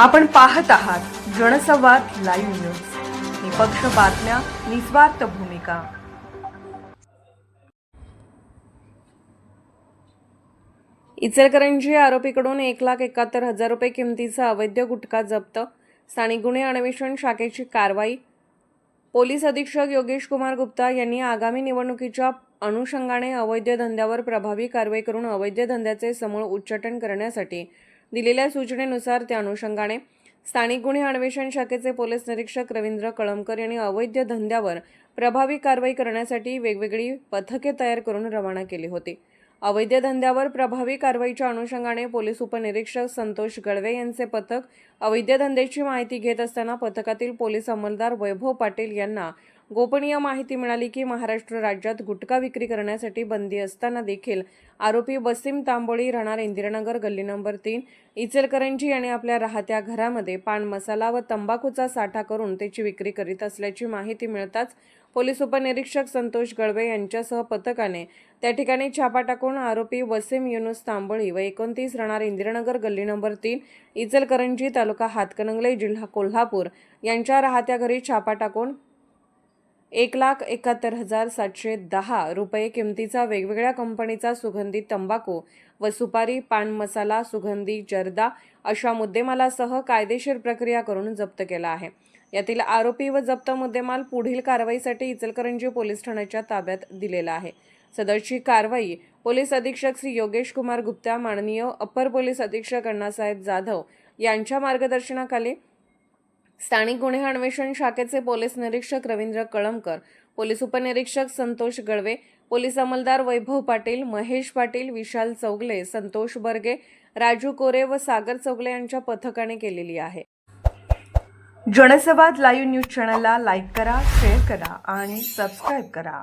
आपण पाहत आहात जनसंवाद लाईव्ह न्यूज. निपक्ष बातम्या निस्वार्थ भूमिका. इचलकरंजी आरोपीकडून एक लाख एकाहत्तर हजार रुपये किमतीचा अवैध गुटखा जप्त. स्थानिक गुन्हे अन्वेषण शाखेची कारवाई. पोलीस अधीक्षक योगेश कुमार गुप्ता यांनी आगामी निवडणुकीच्या अनुषंगाने अवैध धंद्यावर प्रभावी कारवाई करून अवैध धंद्याचे समूळ उच्चाटन करण्यासाठी दिलेल्या सूचनेनुसार त्या अनुषंगाने स्थानिक गुन्हे अन्वेषण शाखेचे पोलीस निरीक्षक रवींद्र कळमकर यांनी अवैध धंद्यावर प्रभावी कारवाई करण्यासाठी वेगवेगळी पथके तयार करून रवाना केली होती. अवैध धंद्यावर प्रभावी कारवाईच्या अनुषंगाने पोलीस उपनिरीक्षक संतोष गळवे यांचे पथक अवैध धंद्याची माहिती घेत असताना पथकातील पोलीस अंमलदार वैभव पाटील यांना गोपनीय माहिती मिळाली की महाराष्ट्र राज्यात गुटखा विक्री करण्यासाठी बंदी असताना देखील आरोपी बसीम तांबोळी राहणार इंदिरानगर गल्ली नंबर तीन इचलकरंजी आणि आपल्या राहत्या घरामध्ये पान मसाला व तंबाखूचा साठा करून त्याची विक्री करीत असल्याची माहिती मिळताच पोलीस उपनिरीक्षक संतोष गळवे यांच्यासह पथकाने त्या ठिकाणी छापा टाकून आरोपी वसीम युनुस तांबोळी व एकोणतीस राहणार इंदिरानगर गल्ली नंबर तीन इचलकरंजी तालुका हातकणंगले जिल्हा कोल्हापूर यांच्या राहत्या घरी छापा टाकून एक लाख एकाहत्तर हजार सातशे दहा रुपये किमतीचा वेगवेगळ्या कंपनीचा सुगंधी तंबाखू व सुपारी पान मसाला सुगंधी जर्दा अशा मुद्देमालासह कायदेशीर प्रक्रिया करून जप्त केला आहे. यातील आरोपी व जप्त मुद्देमाल पुढील कारवाईसाठी इचलकरंजी पोलीस ठाण्याच्या ताब्यात दिलेला आहे. सदरची कारवाई पोलीस अधीक्षक श्री योगेश कुमार गुप्ता माननीय अप्पर पोलीस अधीक्षक अण्णासाहेब जाधव यांच्या मार्गदर्शनाखाली स्थानिक गुन्हे अन्वेषण शाखेचे पोलीस निरीक्षक रवींद्र कळमकर पोलीस उपनिरीक्षक संतोष गळवे पोलीस अंमलदार वैभव पाटील महेश पाटील विशाल चौगले संतोष बर्गे राजू कोरे व सागर चौगले यांच्या पथकाने केलेली आहे. जनसंवाद लाईव्ह न्यूज चॅनलला लाईक करा शेअर करा आणि सबस्क्राईब करा.